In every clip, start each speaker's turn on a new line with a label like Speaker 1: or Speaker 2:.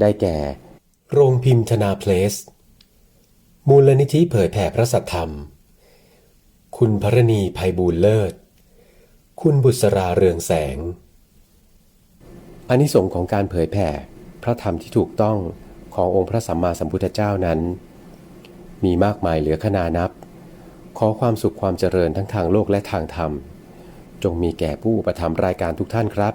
Speaker 1: ได้แก่ โรงพิมพ์ธนาเพลส มูลนิธิเผยแผ่พระสัทธรรม คุณพรณีภัยบูลเลิศ คุณบุษราเรืองแสงอานิสงส์ของการเผยแผ่พระธรรมที่ถูกต้องขององค์พระสัมมาสัมพุทธเจ้านั้น มีมากมายเหลือขนานับ ขอความสุขความเจริญทั้งทางโลกและทางธรรม จงมีแก่ผู้ประทับรายการทุกท่านครับ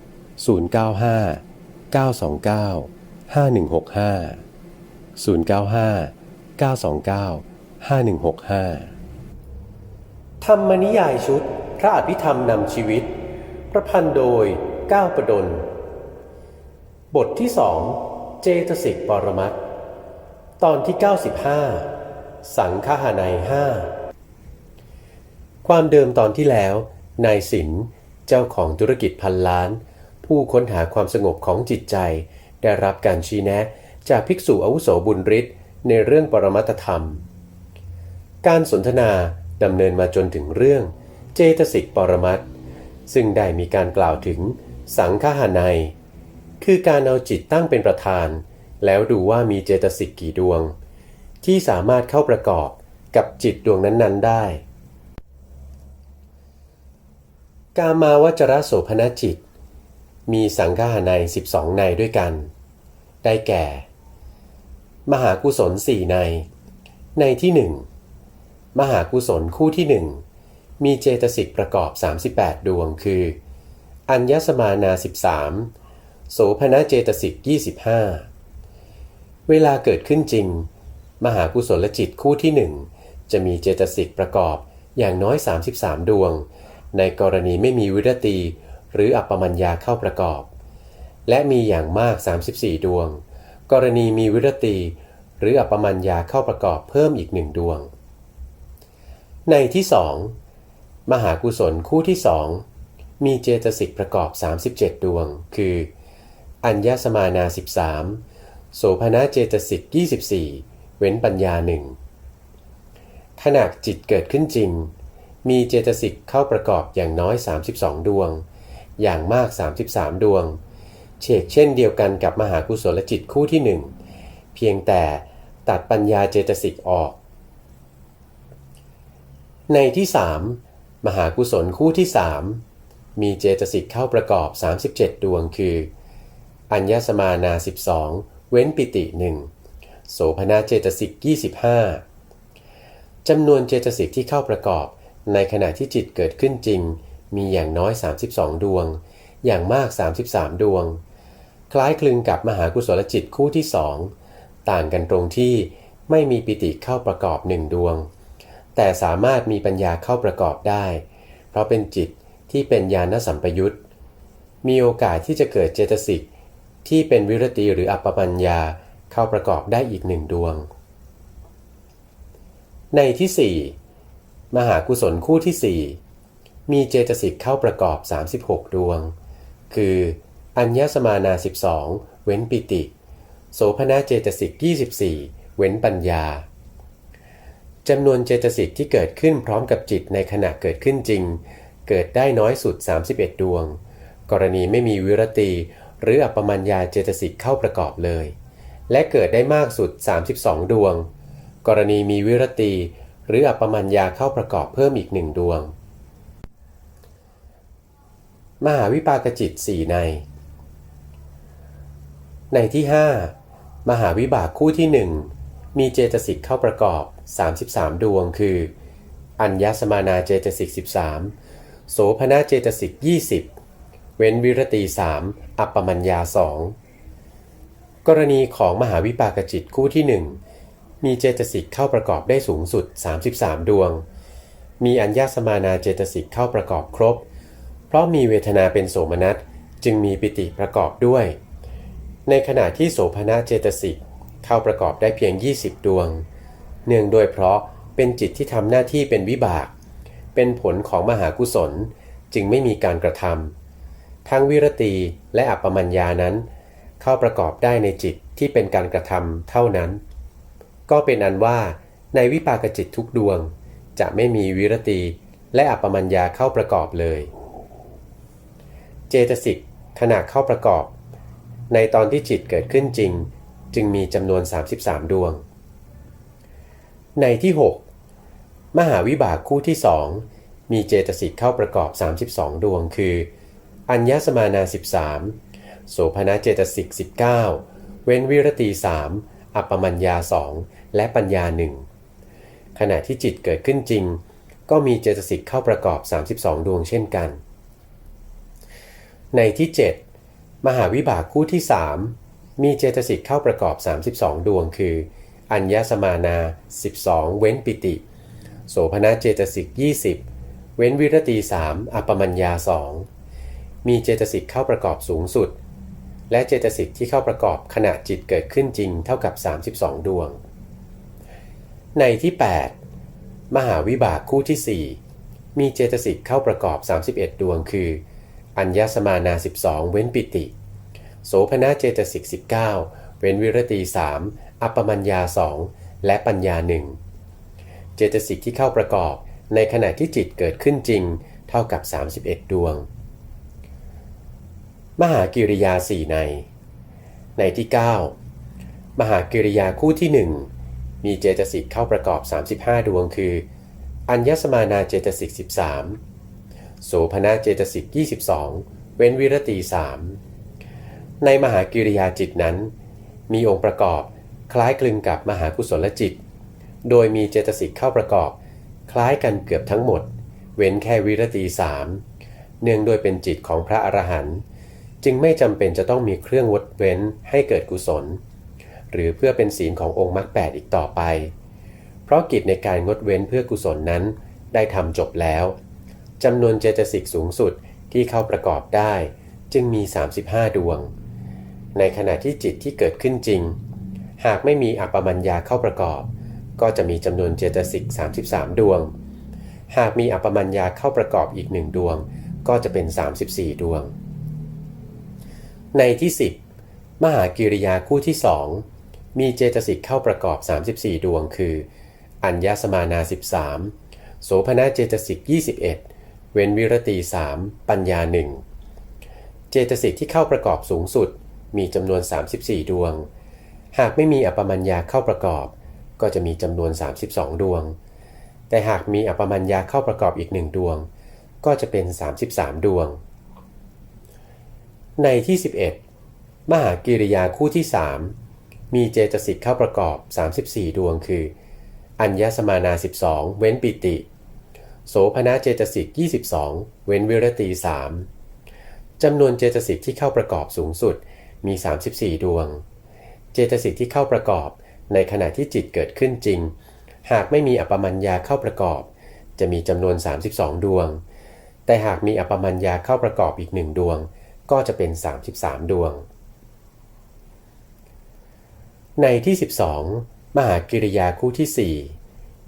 Speaker 1: 095 929 5165 095 929 5165 ธรรมนิยายชุด พระอภิธรรมนำชีวิต ประพันธ์โดยก้าวประดล บทที่สองเจตสิกปรมัตถ์ตอนที่ 95 สังฆหาในห้าความเดิมตอนที่แล้ว นายสินเจ้าของธุรกิจพันล้าน ผู้ค้นหาความสงบของจิตใจ ได้รับการชี้แนะ จากภิกษุอาวุโสบุญฤทธิ์ในเรื่องปรมัตธรรม การสนทนาดำเนินมาจนถึงเรื่องเจตสิกปรมัตถ์ซึ่งได้มีการกล่าวถึงสังฆหาในยคือการเอาจิตตั้งเป็นประธาน แล้วดูว่ามีเจตสิกกี่ดวง ที่สามารถเข้าประกอบกับจิตดวงนั้นๆได้ กามาวจรโสภณจิต มีสังฆาใน 12 ในด้วยกัน ได้แก่ มหากุศลสี่ใน ในที่หนึ่งมหากุศลคู่ที่หนึ่งมีเจตสิกประกอบ 38 ดวงคือ อัญญสมานา 13 โสภณเจตสิก 25 เวลาเกิดขึ้นจริง มหากุศลจิตคู่ที่หนึ่งจะมีเจตสิกประกอบอย่างน้อย 33 ดวง ในกรณีไม่มีวิรตี หรืออัปปมัญญาเข้าประกอบ และมีอย่างมาก 34 ดวง กรณีมีวิรตีหรืออัปปมัญญาเข้าประกอบเพิ่มอีกหนึ่งดวง ในที่สองมหากุศลคู่ที่สองมีเจตสิกประกอบ 37 ดวง คือ อัญญสมานา 13 โสภณเจตสิก 24 เว้นปัญญาหนึ่งขณะจิตเกิดขึ้นจริง มีเจตสิกเข้าประกอบอย่างน้อย 32 ดวง อย่างมาก 33 ดวงเชกเช่นเดียวกันกับมหากุศลจิตคู่ที่หนึ่งเพียงแต่ตัดปัญญาเจตสิกออก ในที่ 3 มหากุศลคู่ที่ 3 มีเจตสิกเข้าประกอบ 37 ดวงคือ อัญญสมานา 12 เว้นปิติหนึ่งโสภณเจตสิก 25จำนวนเจตสิกที่เข้าประกอบในขณะที่จิตเกิดขึ้นจริง มีอย่างน้อย 32 ดวง อย่างมาก 33 ดวง คล้ายคลึงกับมหากุศลจิตคู่ที่สองต่างกันตรงที่ไม่มีปิติเข้าประกอบหนึ่งดวง แต่สามารถมีปัญญาเข้าประกอบได้ เพราะเป็นจิตที่เป็นญาณสัมปยุตมีโอกาสที่จะเกิดเจตสิกที่เป็นวิรติหรืออัปปปัญญาเข้าประกอบได้อีกหนึ่งดวง ในที่ 4 มหากุศลคู่ที่ 4 มีเจตสิกเข้าประกอบ 36 ดวง คือ อัญญสมานา 12 เว้นปิติ โสภณเจตสิก 24 เว้นปัญญาจำนวนเจตสิกที่เกิดขึ้นพร้อมกับจิตในขณะเกิดขึ้นจริง เกิดได้น้อยสุด 31 ดวง กรณีไม่มีวิรติหรืออัปมัญญาเจตสิกเข้าประกอบเลย และเกิดได้มากสุด 32 ดวง กรณีมีวิรติหรืออัปมัญญาเข้าประกอบเพิ่มอีกหนึ่งดวง มหาวิปากจิตสี่ใน ในที่ 5 มหาวิบากคู่ที่หนึ่งมีเจตสิกเข้าประกอบ 33 ดวงคือ อัญญสมานาเจตสิก 13 โสภณเจตสิก 20 เว้นวิรตี3อัปปมัญญาสองกรณีของมหาวิปากจิตคู่ที่หนึ่งมีเจตสิกเข้าประกอบได้สูงสุด 33 ดวง มีอัญญสมานาเจตสิกเข้าประกอบครบ เพราะมีเวทนาเป็นโสมนัสจึงมีปิติประกอบด้วย ในขณะที่โสภณะเจตสิกเข้าประกอบได้เพียง 20 ดวง เนื่องด้วยเพราะเป็นจิตที่ทำหน้าที่เป็นวิบาก เป็นผลของมหากุศลจึงไม่มีการกระทำทั้งวิรตีและอัปปมัญญานั้น เข้าประกอบได้ในจิตที่เป็นการกระทำเท่านั้น ก็เป็นอันว่าในวิปากจิตทุกดวง จะไม่มีวิรตีและอัปปมัญญาเข้าประกอบเลย เจตสิกขณะเข้าประกอบ ในตอนที่จิตเกิดขึ้นจริง จึงมีจำนวน 33 ดวง ในที่ 6 มหาวิบากคู่ที่ 2 มีเจตสิกเข้าประกอบ 32 ดวง คือ อัญญสมานา 13 โสภณเจตสิก 19 เว้นวิรตี 3 อัปปมัญญา 2 และปัญญา1ขณะที่จิตเกิดขึ้นจริง ก็มีเจตสิกเข้าประกอบ 32 ดวงเช่นกัน ในที่ 7 มหาวิบากคู่ที่ 3 มีเจตสิกเข้าประกอบ 32 ดวงคือ อัญญสมานา 12 เว้นปิติ โสภณเจตสิก 20 เว้นวิรตี 3อัปมัญญา 2 มีเจตสิกเข้าประกอบสูงสุด และเจตสิกที่เข้าประกอบขณะจิตเกิดขึ้นจริงเท่ากับ 32 ดวง ในที่ 8 มหาวิบากคู่ที่ 4 มีเจตสิกเข้าประกอบ 31 ดวงคือ อัญญสมานา 12 เว้นปิติ โสภณเจตสิก 19 เว้นวิรตี 3 อัปปมัญญา 2 และปัญญา1เจตสิกที่เข้าประกอบ ในขณะที่จิตเกิดขึ้นจริง เท่ากับ 31 ดวง มหากิริยาสี่ใน ในที่ 9 มหากิริยาคู่ที่ 1 มีเจตสิกเข้าประกอบ 35 ดวงคือ อัญญสมานาเจตสิก 13 โสภณเจตสิก 22 เว้นวิรตี3ในมหากิริยาจิตนั้น มีองค์ประกอบคล้ายคลึงกับมหากุศลจิต โดยมีเจตสิกเข้าประกอบ คล้ายกันเกือบทั้งหมด เว้นแค่วิรตีสามเนื่องโดยเป็นจิตของพระอรหันต์จึงไม่จำเป็นจะต้องมีเครื่องวดเว้นให้เกิดกุศล หรือเพื่อเป็นศีลขององค์มรรคแปดอีกต่อไป เพราะกิจในการงดเว้นเพื่อกุศลนั้นได้ทำจบแล้ว จำนวนเจตสิกสูงสุดที่เข้าประกอบได้จึงมี 35 ดวง ในขณะที่จิตที่เกิดขึ้นจริง หากไม่มีอัปปมัญญาเข้าประกอบ ก็จะมีจำนวนเจตสิก 33 ดวง หากมีอัปปมัญญาเข้าประกอบอีกหนึ่งดวง ก็จะเป็น 34 ดวง ในที่ 10 มหากิริยาคู่ที่2มีเจตสิกเข้าประกอบ 34 ดวง คือ อัญญสมานา 13 โสภณเจตสิก 21 เว้นวิรตี3ปัญญา1เจตสิกที่เข้าประกอบสูงสุด มีจำนวน 34 ดวง หากไม่มีอัปปมัญญาเข้าประกอบ ก็จะมีจำนวน 32 ดวง แต่หากมีอัปปมัญญาเข้าประกอบอีกหนึ่งดวง ก็จะเป็น 33 ดวง ในที่ 11 มหากิริยาคู่ที่ 3 มีเจตสิกเข้าประกอบ 34 ดวงคือ อัญญสมานา 12 เว้นปิติ โสภณเจตสิก 22 เว้นวิรตี 3 จำนวนเจตสิกที่เข้าประกอบสูงสุดมี 34 ดวง เจตสิกที่เข้าประกอบในขณะที่จิตเกิดขึ้นจริง หากไม่มีอัปมัญญาเข้าประกอบ จะมีจำนวน 32 ดวง แต่หากมีอัปปมัญญาเข้าประกอบอีกหนึ่งดวง ก็จะเป็น 33 ดวง ในที่ 12 มหากิริยาคู่ที่ 4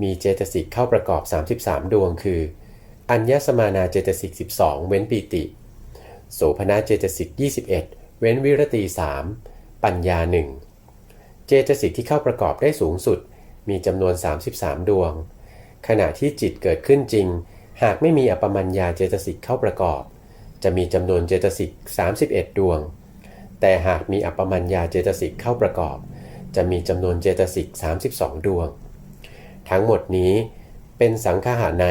Speaker 1: มีเจตสิกเข้าประกอบ 33 ดวง คือ อัญญสมานาเจตสิก 12 เว้นปีติ โสภณเจตสิก 21 เว้นวิรตี 3 ปัญญา 1 เจตสิกที่เข้าประกอบได้สูงสุด มีจำนวน 33 ดวง ขณะที่จิตเกิดขึ้นจริง หากไม่มีอปมัญญาเจตสิกเข้าประกอบ จะมีจำนวนเจตสิก 31 ดวง แต่หากมีอปปมัญญาเจตสิกเข้าประกอบ จะมีจำนวนเจตสิก 32 ดวง ทั้งหมดนี้เป็นสังฆาใน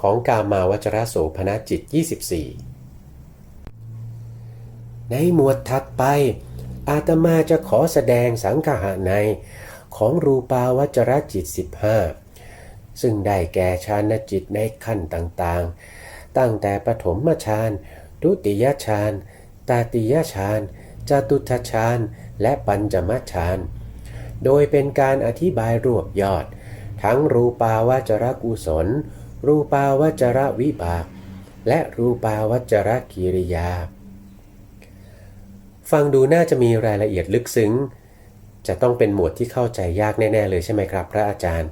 Speaker 1: ของกามาวจรโสภณจิต 24 ในหมวดถัดไป อาตมาจะขอแสดงสังฆาในของรูปาวจรจิต 15 ซึ่งได้แก่ฌานจิตในขั้นต่างๆ ตั้งแต่ปฐมฌานทุติยฌานตาติยฌานจตุทฌานและปัญจมฌานโดยเป็นการอธิบายรวบยอด ทั้งรูปาวจรกุศล รูปาวจรวิบาก และรูปาวจรกิริยา ฟังดูน่าจะมีรายละเอียดลึกซึ้ง จะต้องเป็นหมวดที่เข้าใจยากแน่ ๆ เลยใช่ไหมครับ พระอาจารย์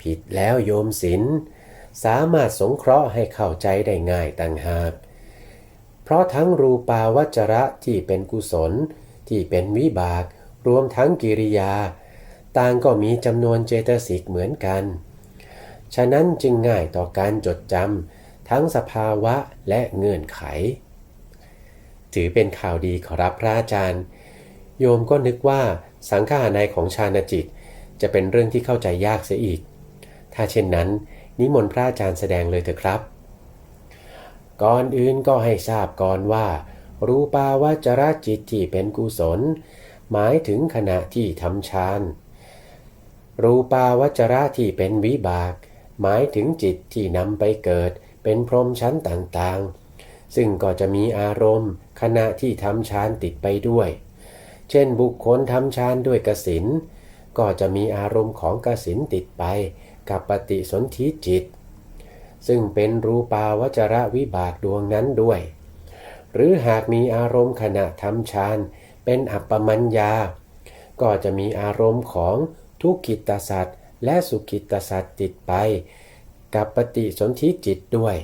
Speaker 1: ผิดแล้วโยมศิลสามารถสงเคราะห์ให้เข้าใจได้ง่ายต่างหาก เพราะทั้งรูปาวจระที่เป็นกุศล ที่เป็นวิบาก รวมทั้งกิริยา ต่างก็มีจำนวนเจตสิกเหมือนกัน ฉะนั้นจึงง่ายต่อการจดจำทั้งสภาวะและเงื่อนไข ถือเป็นข่าวดีขอรับพระอาจารย์ โยมก็นึกว่าสังฆาในของชาณจิต จะเป็นเรื่องที่เข้าใจยากเสียอีก ถ้าเช่นนั้น นิมนต์พระอาจารย์แสดงเลยเถอะครับ ก่อนอื่นก็ให้ทราบก่อนว่า รูปาวจรจิตที่เป็นกุศล หมายถึงขณะที่ทำฌาน รูปาวจระที่เป็นวิบาก หมายถึงจิตที่นำไปเกิด เป็นพรหมชั้นต่างๆ ซึ่งก็จะมีอารมณ์ ขณะที่ทำฌานติดไปด้วย เช่นบุคคลทำฌานด้วยกสินก็จะมีอารมณ์ของกสินติดไปกับปฏิสนธิจิต ซึ่งเป็นรูปาวจระวิบากดวงนั้นด้วย หรือหากมีอารมณ์ขณะทำฌานเป็นอัปปมัญญา ก็จะมีอารมณ์ของ ทุกขิตสัตว์และสุขิตสัตว์ติดไป กับปฏิสนธิจิตด้วย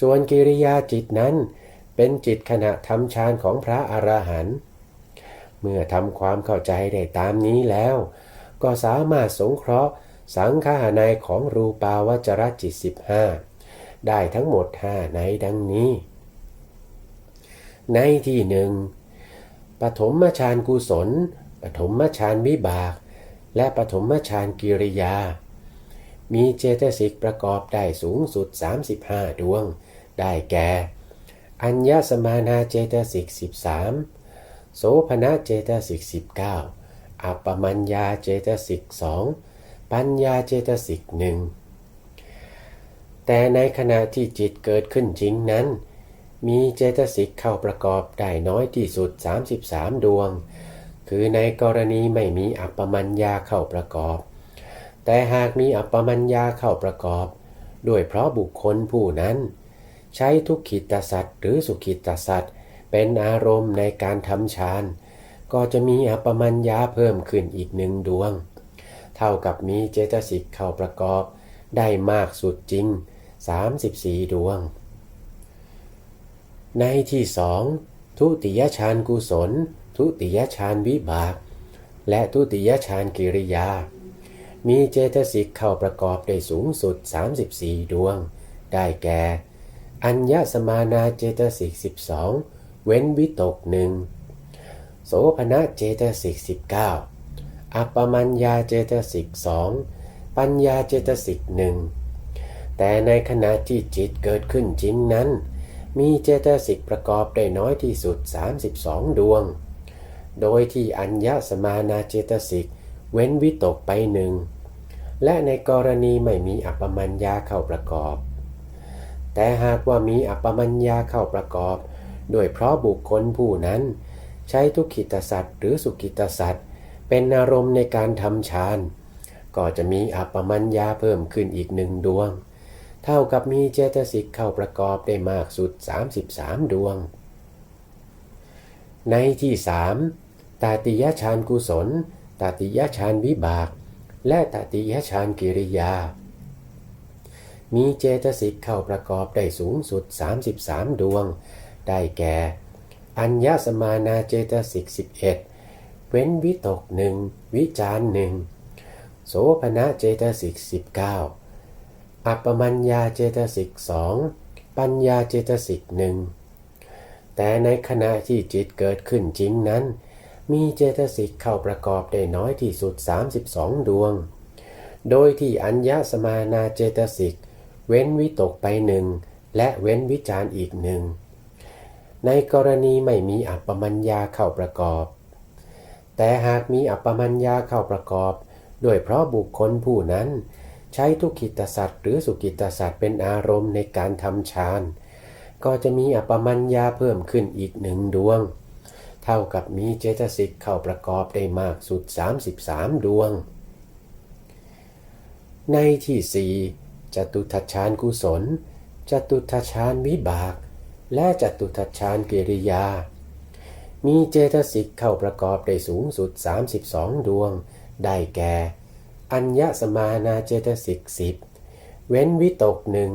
Speaker 1: ส่วนกิริยาจิตนั้น เป็นจิตขณะทำฌานของพระอรหันต์เมื่อทำความเข้าใจได้ตามนี้แล้ว ก็สามารถสงเคราะห์สังฆาในของรูปาวจรจิต 15 ได้ทั้งหมดห้าในดังนี้ ในที่หนึ่งปฐมฌานกุศลปฐมฌานวิบาก และปฐมฌานกิริยา มีเจตสิกประกอบได้สูงสุด 35 ดวง ได้แก่ อัญญสมานาเจตสิก 13 โสภณเจตสิก 19 อัปปมัญญาเจตสิก 2 ปัญญาเจตสิกหนึ่งแต่ในขณะที่จิตเกิดขึ้นจริงนั้น มีเจตสิกเข้าประกอบได้น้อยที่สุด 33 ดวง คือในกรณีไม่มีอัปปมัญญาเข้าประกอบ แต่หากมีอัปปมัญญาเข้าประกอบ ด้วยเพราะบุคคลผู้นั้น ใช้ทุกขิตสัตว์หรือสุขิตสัตว์เป็นอารมณ์ในการทำฌาน ก็จะมีอัปปมัญญาเพิ่มขึ้นอีกหนึ่งดวง เท่ากับมีเจตสิกเข้าประกอบ ได้มากสุดจริง 34 ดวง ในที่สองทุติยฌานกุศล ทุติยฌานวิบาก และทุติยฌานกิริยา มีเจตสิกเข้าประกอบได้สูงสุด 34 ดวง ได้แก่ อัญญสมานาเจตสิก 12 เว้นวิตกหนึ่งโสภณเจตสิก 19 อัปปมัญญาเจตสิกสองปัญญาเจตสิกหนึ่งแต่ในขณะที่จิตเกิดขึ้นจริงนั้น มีเจตสิกประกอบได้น้อยที่สุด 32 ดวง โดยที่อัญญสมานาเจตสิก เว้นวิตกไปหนึ่ง และในกรณีไม่มีอัปปมัญญาเข้าประกอบ แต่หากว่ามีอัปปมัญญาเข้าประกอบ โดยเพราะบุคคลผู้นั้น ใช้ทุกขิตสัตว์หรือสุขิตสัตว์เป็นอารมณ์ในการทำฌานก็จะมีอัปปมัญญาเพิ่มขึ้นอีกหนึ่งดวง เท่ากับมีเจตสิกเข้าประกอบได้มากสุด 33 ดวง ในที่สามตาติยฌานกุศล ตาติยฌานวิบาก และตาติยฌานกิริยา มีเจตสิกเข้าประกอบได้สูงสุด 33 ดวง ได้แก่ อัญญสมานาเจตสิก 11 เว้นวิตกหนึ่งวิจารหนึ่งโสภณะเจตสิก 19 อัปปมัญญาเจตสิกสองปัญญาเจตสิกหนึ่ง แต่ในขณะที่จิตเกิดขึ้นจริงนั้น มีเจตสิกเข้าประกอบได้น้อยที่สุด 32 ดวง โดยที่อัญญสมานาเจตสิก เว้นวิตกไปหนึ่งและเว้นวิจารอีกหนึ่ง ในกรณีไม่มีอัปปมัญญาเข้าประกอบ แต่หากมีอัปปมัญญาเข้าประกอบ ด้วยเพราะบุคคลผู้นั้น ใช้ทุกขิตสัตว์หรือสุกิตสัตว์เป็นอารมณ์ในการทำฌาน ก็จะมีอัปมัญญาเพิ่มขึ้นอีกหนึ่งดวง เท่ากับมีเจตสิกเข้าประกอบได้มากสุด 33 ดวง ในที่สี่จตุทัชฌานกุศลจตุทัชฌานวิบาก และจตุทัชฌานกิริยา มีเจตสิกเข้าประกอบได้สูงสุด 32 ดวง ได้แก่ อัญญสมานาเจตสิกสิบเว้นวิตกหนึ่ง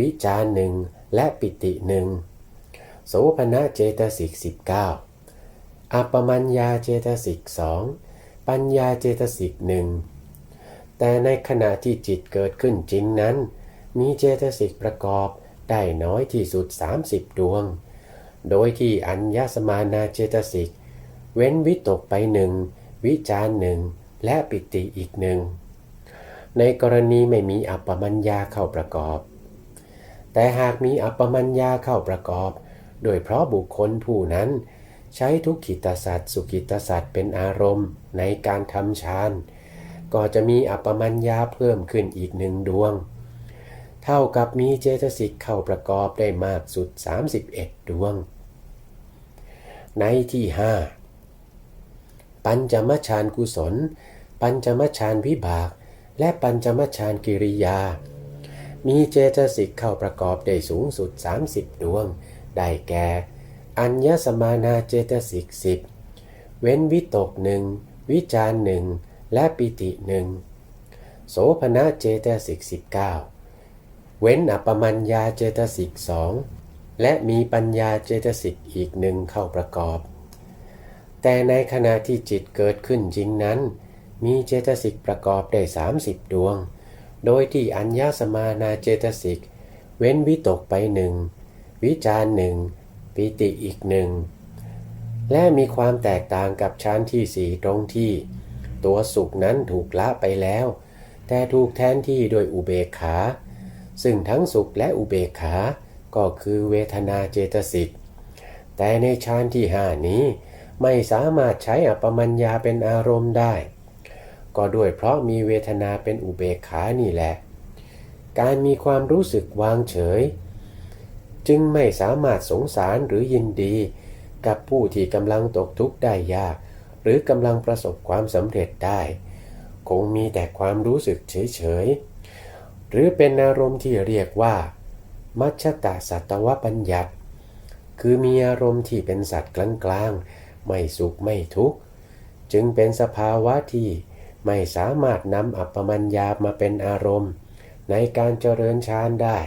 Speaker 1: วิจารหนึ่ง และปิติหนึ่งโสภณะเจตสิกสิบเก้าอัปปมัญญาเจตสิกสองปัญญาเจตสิกหนึ่งแต่ในขณะที่จิตเกิดขึ้นจริงนั้น มีเจตสิกประกอบได้น้อยที่สุด 30 ดวง โดยที่อัญญสมานาเจตสิก เว้นวิตกไปหนึ่งวิจารหนึ่งและปิติอีกหนึ่งในกรณีไม่มีอัปปมัญญาเข้าประกอบ แต่หากมีอัปปมัญญาเข้าประกอบ โดยเพราะบุคคลผู้นั้น ใช้ทุกขิตสัตว์สุขิตสัตว์เป็นอารมณ์ในการทำฌานก็จะมีอัปปมัญญาเพิ่มขึ้นอีกหนึ่งดวง เท่ากับมีเจตสิกเข้าประกอบได้มากสุด 31 ดวง ในที่ห้าปัญจมฌานกุศล ปัญจมฌานวิบาก และปัญจมฌานกิริยา มีเจตสิกเข้าประกอบได้สูงสุด 30 ดวง ได้แก่ อัญญสมานาเจตสิกสิบเว้นวิตกหนึ่งวิจารหนึ่งและปิติหนึ่งโสภณะเจตสิกสิบเก้าเว้นอัปปมัญญาเจตสิกสองและมีปัญญาเจตสิกอีกหนึ่งเข้าประกอบ แต่ในขณะที่จิตเกิดขึ้นจริงนั้น มีเจตสิกประกอบได้ 30 ดวง โดยที่อัญญสมานาเจตสิก เว้นวิตกไปหนึ่ง วิจารหนึ่ง ปิติอีกหนึ่ง และมีความแตกต่างกับชั้นที่สี่ตรงที่ ตัวสุขนั้นถูกละไปแล้ว แต่ถูกแทนที่โดยอุเบกขา ซึ่งทั้งสุขและอุเบกขา ก็คือเวทนาเจตสิก แต่ในฌานที่ห้านี้ไม่สามารถใช้อปปมัญญาเป็นอารมณ์ได้ ก็ด้วยเพราะมีเวทนาเป็นอุเบกขานี่แหละ การมีความรู้สึกวางเฉย จึงไม่สามารถสงสารหรือยินดี กับผู้ที่กำลังตกทุกข์ได้ยาก หรือกำลังประสบความสำเร็จได้ คงมีแต่ความรู้สึกเฉยๆ หรือเป็นอารมณ์ที่เรียกว่า มัชตาสัตวบัญญัติ คือมีอารมณ์ที่เป็นสัตว์กลางๆ ไม่สุขไม่ทุกข์ จึงเป็นสภาวะที่ ไม่สามารถนำอัปปมัญญามาเป็นอารมณ์ ในการเจริญฌานได้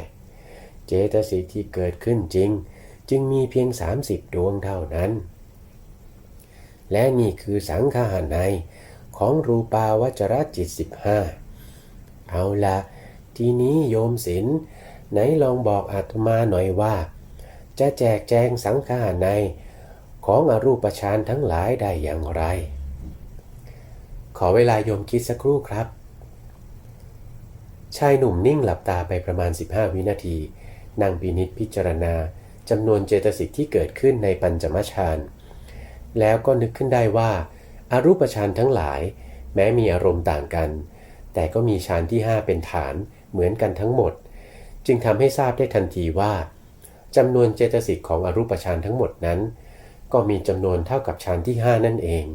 Speaker 1: เจตสิกที่เกิดขึ้นจริง จึงมีเพียง 30 ดวงเท่านั้น และนี่คือสังขารในของรูปาวจรจิต 15 เอาละทีนี้โยมศิลป์ไหนลองบอกอาตมาหน่อยว่า จะแจกแจงสังขารในของอรูปฌานทั้งหลายได้อย่างไร ขอเวลาโยมคิดสักครู่ครับ ชายหนุ่มนิ่งหลับตาไปประมาณ 15 วินาทีนั่งพินิษพิจารณาจำนวนเจตสิกที่เกิดขึ้นในปัญจมฌานแล้วก็นึกขึ้นได้ว่าอารูปฌานทั้งหลาย แม้มีอารมณ์ต่างกัน แต่ก็มีฌานที่ 5 เป็นฐานเหมือนกันทั้งหมด จึงทำให้ทราบได้ทันทีว่าจำนวนเจตสิกของอรูปฌานทั้งหมดนั้น ก็มีจำนวนเท่ากับฌานที่ห้านั่นเอง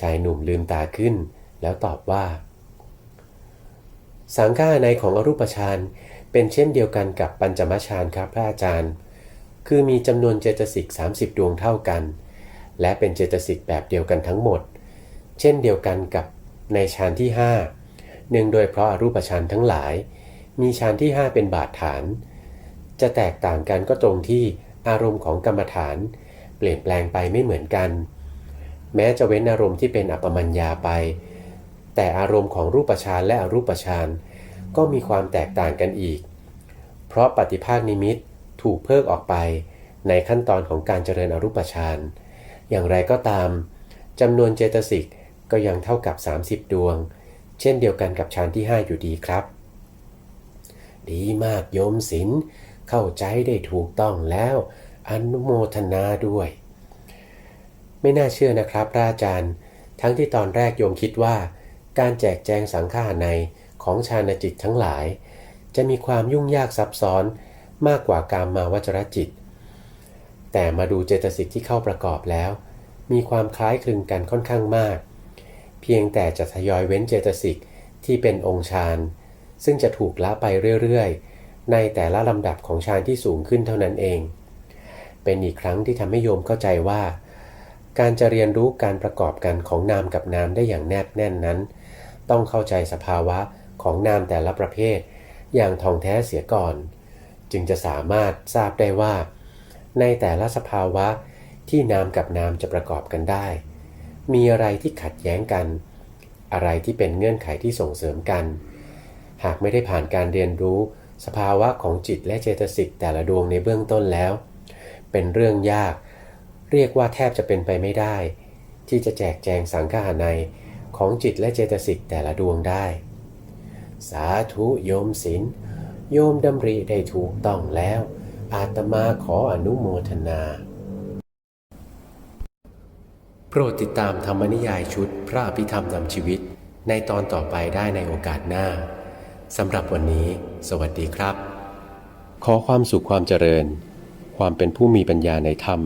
Speaker 1: ชายหนุ่มลืมตาขึ้น แล้วตอบว่า สังฆาในของอรูปฌานเป็นเช่นเดียวกันกับปัญจมฌานครับพระอาจารย์ คือมีจำนวนเจตสิก 30 ดวงเท่ากัน และเป็นเจตสิกแบบเดียวกันทั้งหมด เช่นเดียวกันกับในฌานที่ 5 เนื่องโดยเพราะอารูปฌานทั้งหลาย มีฌานที่ 5 เป็นบาดฐาน จะแตกต่างกันก็ตรงที่อารมณ์ของกรรมฐาน เปลี่ยนแปลงไปไม่เหมือนกัน แม้จะเว้นอารมณ์ที่เป็นอัปมัญญาไป แต่อารมณ์ของรูปฌานและอรูปฌานก็มีความแตกต่างกันอีก เพราะปฏิภาคนิมิตถูกเพิกออกไปในขั้นตอนของการเจริญอรูปฌานอย่างไรก็ตามจำนวนเจตสิกก็ยังเท่ากับ 30 ดวง เช่นเดียวกันกับฌานที่ 5 อยู่ดีครับ ดีมากโยมศิลเข้าใจได้ถูกต้องแล้ว อนุโมทนาด้วย ไม่น่าเชื่อนะครับพระอาจารย์ ทั้งที่ตอนแรกโยมคิดว่า การแจกแจงสังฆาในของฌานจิตทั้งหลาย จะมีความยุ่งยากซับซ้อนมากกว่าการมาวจรจิต แต่มาดูเจตสิกที่เข้าประกอบแล้ว มีความคล้ายคลึงกันค่อนข้างมาก เพียงแต่จะทยอยเว้นเจตสิกที่เป็นองค์ฌานซึ่งจะถูกละไปเรื่อยๆ ในแต่ละลำดับของฌานที่สูงขึ้นเท่านั้นเอง เป็นอีกครั้งที่ทำให้โยมเข้าใจว่า การจะเรียนรู้การประกอบกันของนามกับนามได้อย่างแนบแน่นนั้น ต้องเข้าใจสภาวะของนามแต่ละประเภท อย่างท่องแท้เสียก่อน จึงจะสามารถทราบได้ว่า ในแต่ละสภาวะที่นามกับนามจะประกอบกันได้ มีอะไรที่ขัดแย้งกัน อะไรที่เป็นเงื่อนไขที่ส่งเสริมกัน หากไม่ได้ผ่านการเรียนรู้ สภาวะของจิตและเจตสิกแต่ละดวงในเบื้องต้นแล้ว เป็นเรื่องยาก เรียกว่าแทบจะเป็นไปไม่ได้ ที่จะแจกแจงสังฆาในของจิตและเจตสิกแต่ละดวงได้ สาธุโยมศิลโยมดำริได้ถูกต้องแล้ว อาตมาขออนุโมทนา โปรดติดตามธรรมนิยายชุดพระอภิธรรมนำชีวิต ในตอนต่อไปได้ในโอกาสหน้าสำหรับวันนี้ สวัสดีครับ ขอความสุขความเจริญ ความเป็นผู้มีปัญญาในธรรม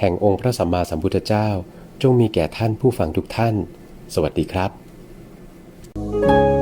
Speaker 1: แห่งองค์พระสัมมาสัมพุทธเจ้า จงมีแก่ท่านผู้ฟังทุกท่าน สวัสดีครับ thank you